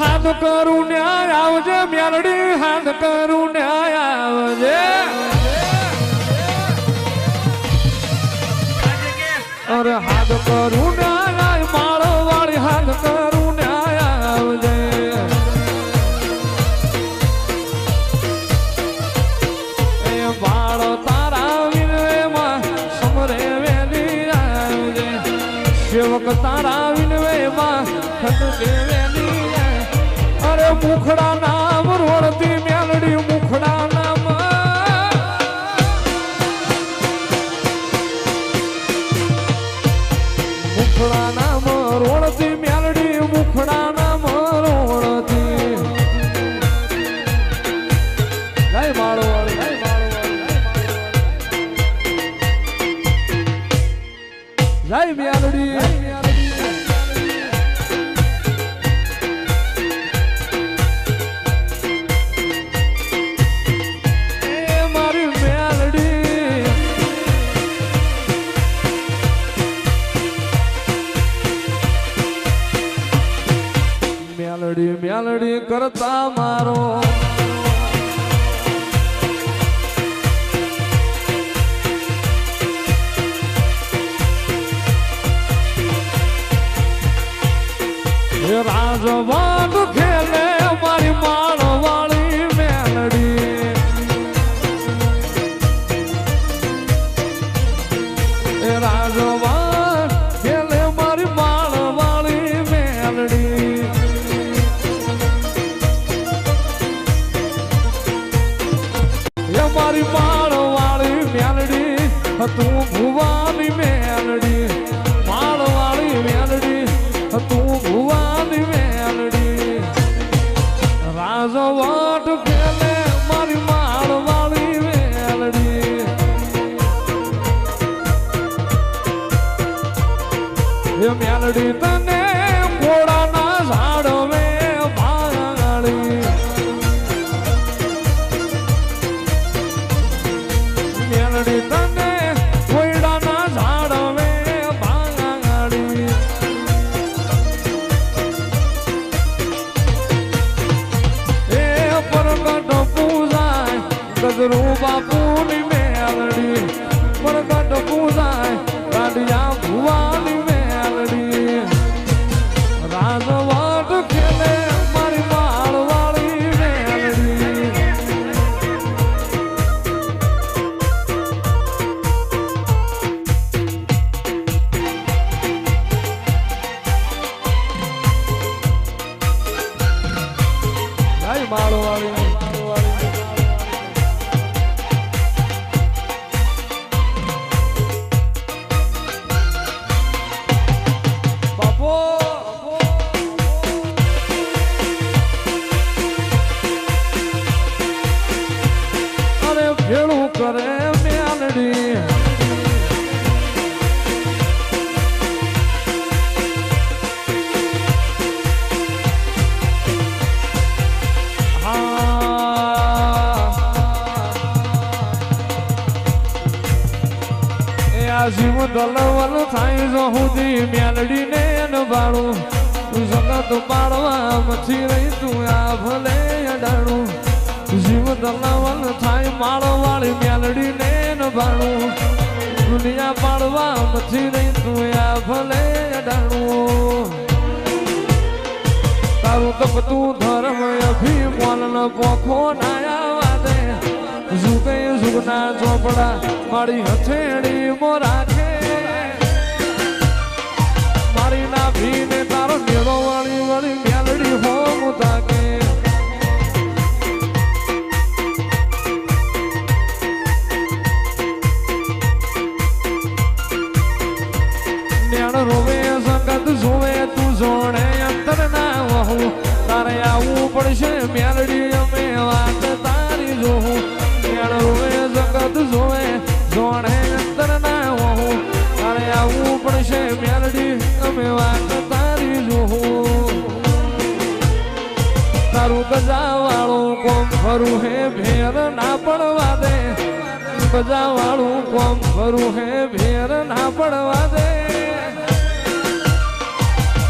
હાથ કરું ન્યાય આવજે મ્યારડી હાથ કરું ન્યાય આવજે. અરે હાથ કરું મેલડી કરતા મારો. રાજવાન ખેલે મારી મા તું ભુવાની મેલડી માળો આવી આ જીવ દલવલ થાય જો ને મેલડીને અનભાળું જગત પાડવા મચી રહી, તું આ ભલે અડાણું. જીવ દલવલ થાય માળો વાળી ને અનભાણું દુનિયા પાડવા મથી રહી, તું આ ભલે અડાણું. તારું તપતું ધર્મ અભિમાન પોખો નાયા. જુગે જુગના ચોપડા મારી હથેળી મોરા મારું ગજાવાળું કોમ ફરું હે, ભેર ના પડવા દે. ગજાવાળું કોમ ફરું હે, ભેર ના પડવા દે.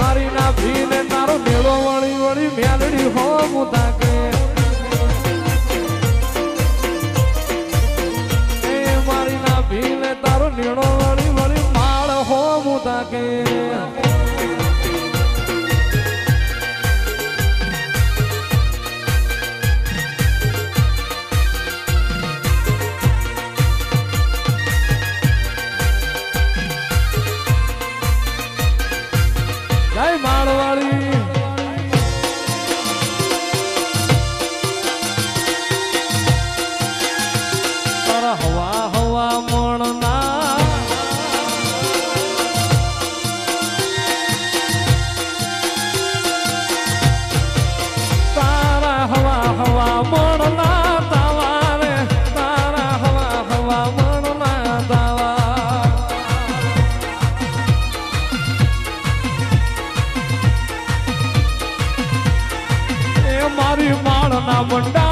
મારી ના ભીને તારો મેળો વળી વળી મેલડી હો મુતા કે. મારી ના ભીને તારો નીણો વળી વળી માળ હો મુતા કે. માળના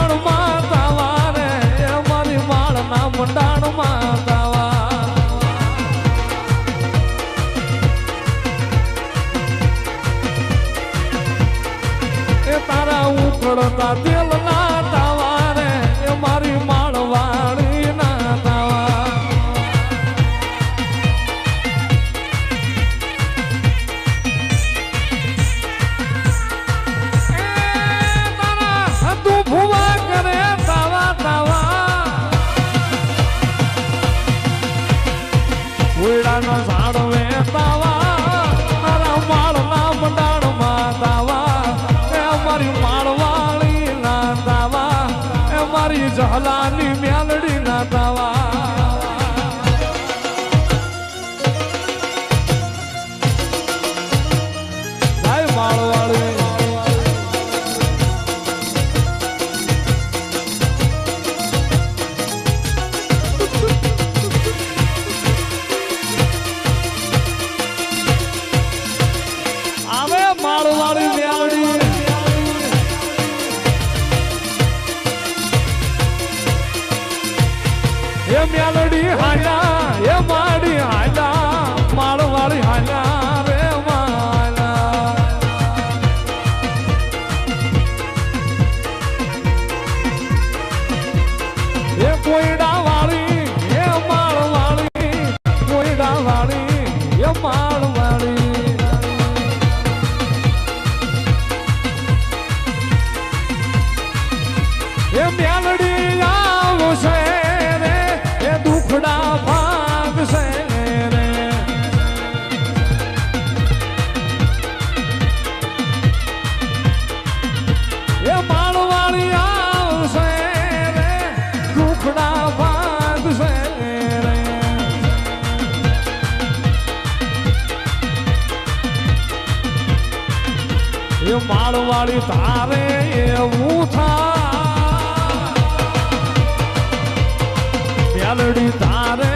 મેલડી તારે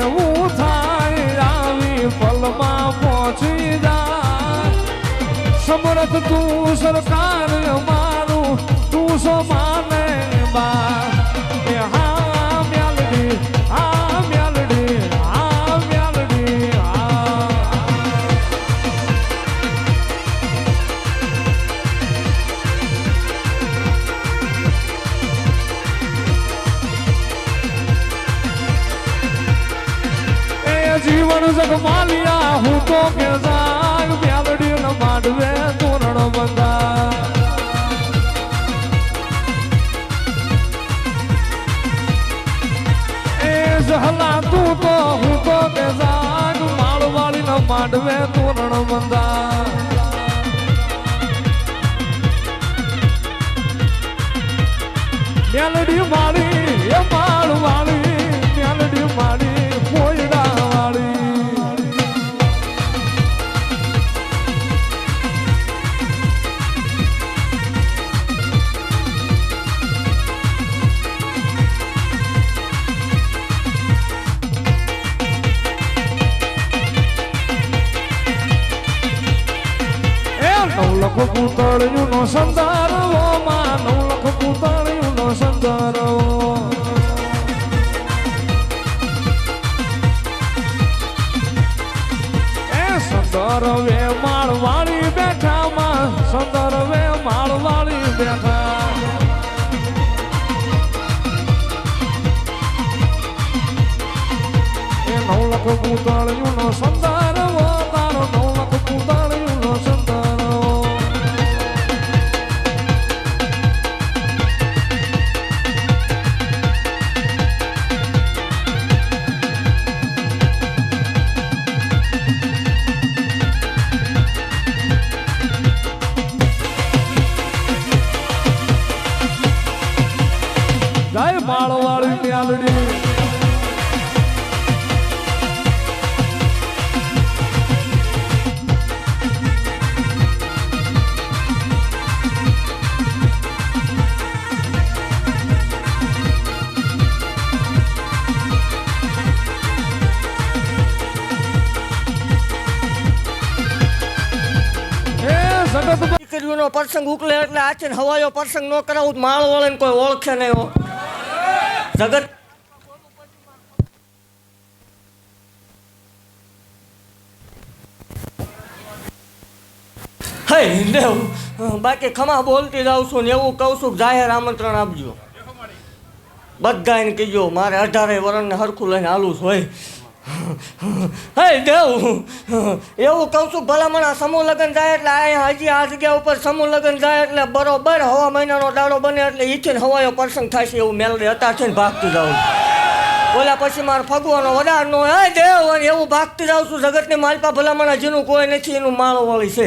એવું થાય, આવી પલમાં પહોંચી જા સમરથ તું સરકાર મારું, તું સો માને બા જીવન જગ માલિયા હું તો કે નો સંદારવો માં નવલખ પૂતળિયું નો સંતારવો એ સંદર માળવાળી બેઠા માં બેઠા માળવાળી બેઠા. એ નવલખ પૂતળિયું નો સંતારવો દીકરીઓનો પ્રસંગ ઉકલે એટલે આ હવાયો પ્રસંગ ન કરાવું માળ વળે કોઈ ઓળખે નહીં હો. જગત બાકી ખમા બોલતી જાઉં છું ને એવું કહું છું જાહેર આમંત્રણ આપજો. બધાને કહીજો મારે અઢારે વરણને હરખું લઈને હાલું છું હોય હે દેવ. એવું કહું છું, ભલામણ સમૂહ લગ્ન થાય એટલે અહીંયા હજી આ જગ્યા ઉપર સમૂહ લગ્ન થાય એટલે બરોબર હવા મહિનાનો દાડો બને એટલે ઈચ્છે હવાયો પ્રસંગ થાય છે એવું મેલડી હતા છે ને ભાગતું જાઉં બોલ્યા પછી મારે ફગવાનો વડારનો હે દેવ, અને એવું ભાગતી જાઉં છું, જગતની માલપા ભલામણ જેનું કોઈ નથી, એનું માળો વળી છે.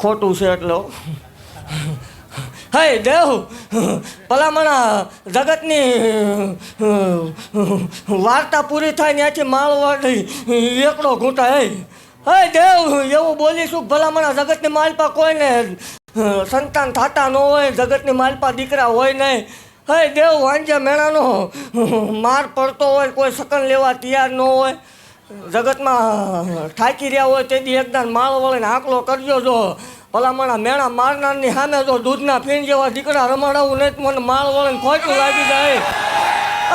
ખોટું છે એટલે હો. દેવ! ભલામણા જગતની, વાર્તા પૂરી થાય ત્યાંથી માળવાડી એકડો ઘૂંટા, હે. હે, દેવ! એવું બોલીશું ભલામણા જગતની માલપા કોઈને સંતાન થતા ન હોય, જગતની માલપા દીકરા હોય નહીં. હે, દેવ વાંજ્યા મેળાનો માર પડતો હોય, કોઈ સકન લેવા તૈયાર ન હોય. જગતમાં થાકી રહ્યા હોય તેથી એકદમ માળો વળીને આંકલો કરજો જો. ભલામણા મેણા મારનારની સામે તો દૂધના ફીણ જેવા દીકરા રમાડાવું નહીં મને માળ વળે ખોટું લાગી જાય.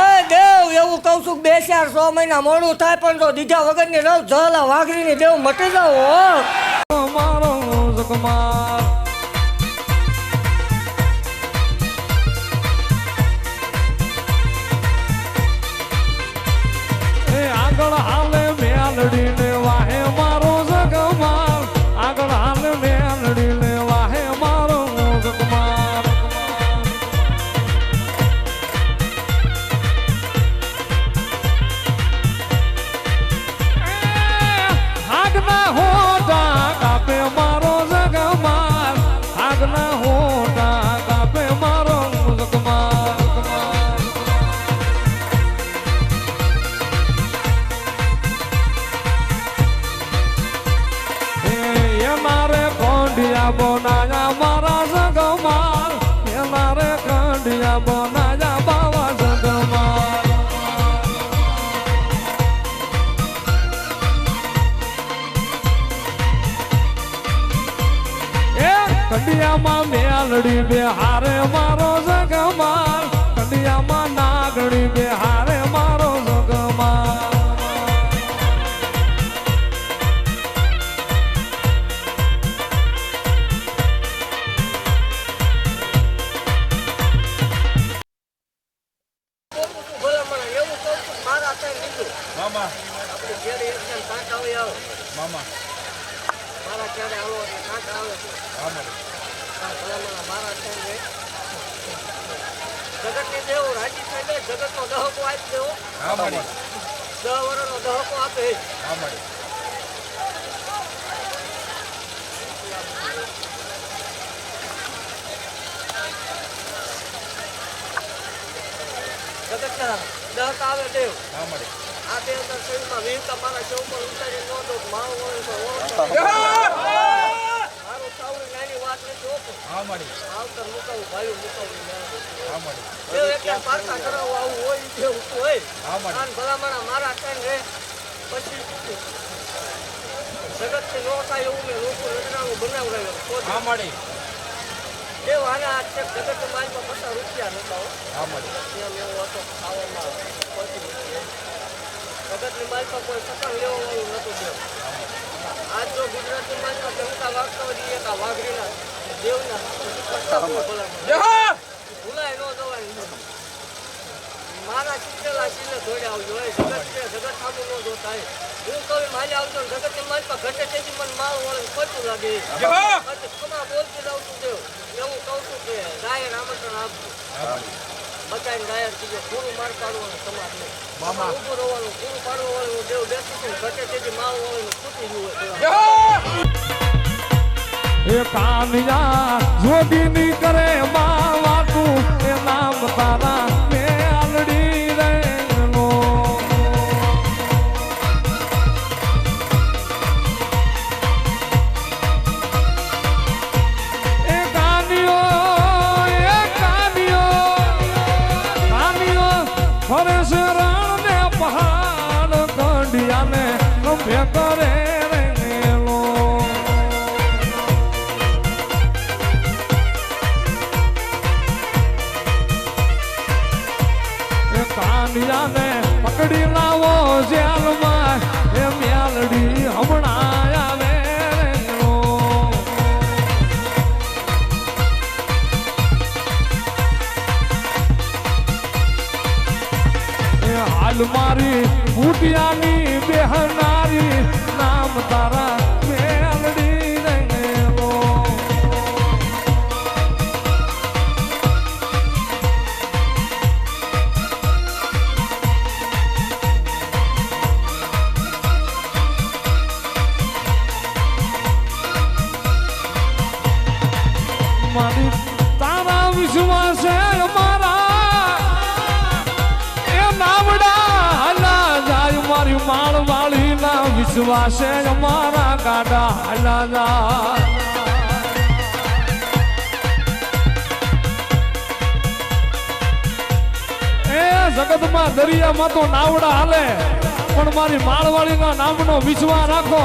અરે દેવ, એવું કહું છું, બે ચાર સો મહિના મોડું થાય પણ તો દીધા વગરની રવ જલા વાઘરીની દેવ મટી જાવ આગળ હાલે મેલડી જગતના દહક આવે દેવ હા મળી આ દેવ તો શરીરમાં વીરતા મારા શવ પર ઉતારી ન દો મારો વળે તો ઓળખો. મારું નાની વાત નથી ઓળખો. હા મળી આવતર મુકાવું ભાઈ મુકાવું હા મળી દેવ એકલા પારકા કરાવવા આવું હોય દેવ હોય હા મળી આન ભલામણા મારા કાન રે પછી નો થાય એવું મેં લોકો રચનાનું બનાવડાવ્યું. હા મળી દેવ આના આ છે પચાસ રૂપિયા નતા much? ખાવામાં માલમાં કોઈ સકન લેવા વાળું દેવ આજ જો ગુજરાતની માલમાં જમતા વાગતા હોય એક આ વાઘરીના ભૂલાય ન જવાય મારા શીખેલા શીલે ધોડ્યા આવજો એ જગત છે ન જોતા. હું કહું મારી આવજો જગતની પાસે ઘટે તેથી માલ વળે ખોટું લાગે ખમા બોલતી જાઉં છું એવું કહું કે રાય આમંત્રણ આપજો બચાઈને ગાયન કીધું પૂરું માર પાડવાનું નહીં. તમારે ઊભું રહેવાનું પૂરું પાડવાનું દેવ બેસી છું ઘટે તેથી માલ હોવાનું ખૂટી ગયું હોય એ કાનિયા જોડીની Liberty Lounge. વિશ્વાસે અમારા ગાડા હલા જાય એ જગતમાં દરિયામાં તો નાવડા હાલે પણ મારી માળવાળી ના નામનો વિશ્વાસ રાખો.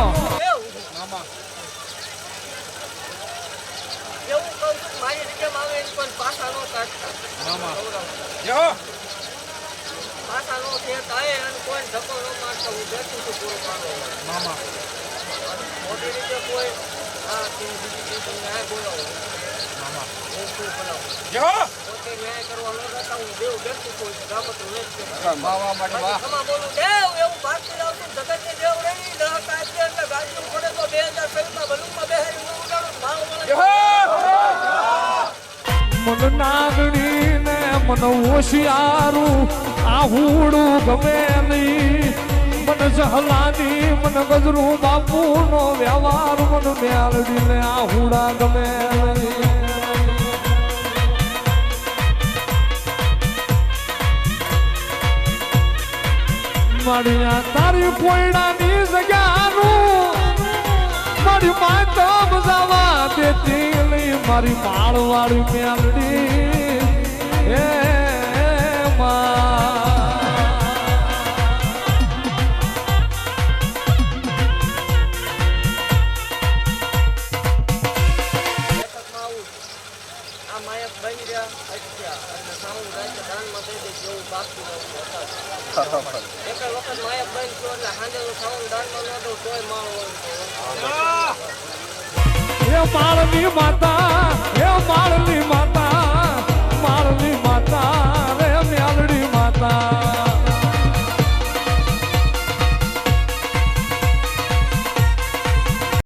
મારી રીતે આવે પણ પાછા ન કાઢતા. પાછા નો થયા અને કોઈ ધક્કો ન મારતા હું બેઠું છું પૂરો પાડો મોટી રીતે કોઈ હા બીજી રીતે તમને આ મામા હું શું બોલાવું પોતે ન્યાય કરવા ન જતા હું દેવ બેઠું છું ગામતું નથી ખમા બોલું દેવ એવું ભાગતી જાઉં છું જગતની દેવ રહી દહ કાઢી એટલે ગાડીઓ પડે તો બે હજાર ચૌદમાં ભલુમાં બેહારી હું ઉડાડું ભાવ મળે મન નાગણી ને મન હોશિયારું આહુડું ગમે નહીં. મન જહલાની, મન ગજરું બાપુ નો વ્યવહાર, મન ને આહુડા ગમે નહીં. આ તારી કોયડાની જગ્યાનું મારી માત બજાવા દેતી મારી માળવાળી મેલડી. એ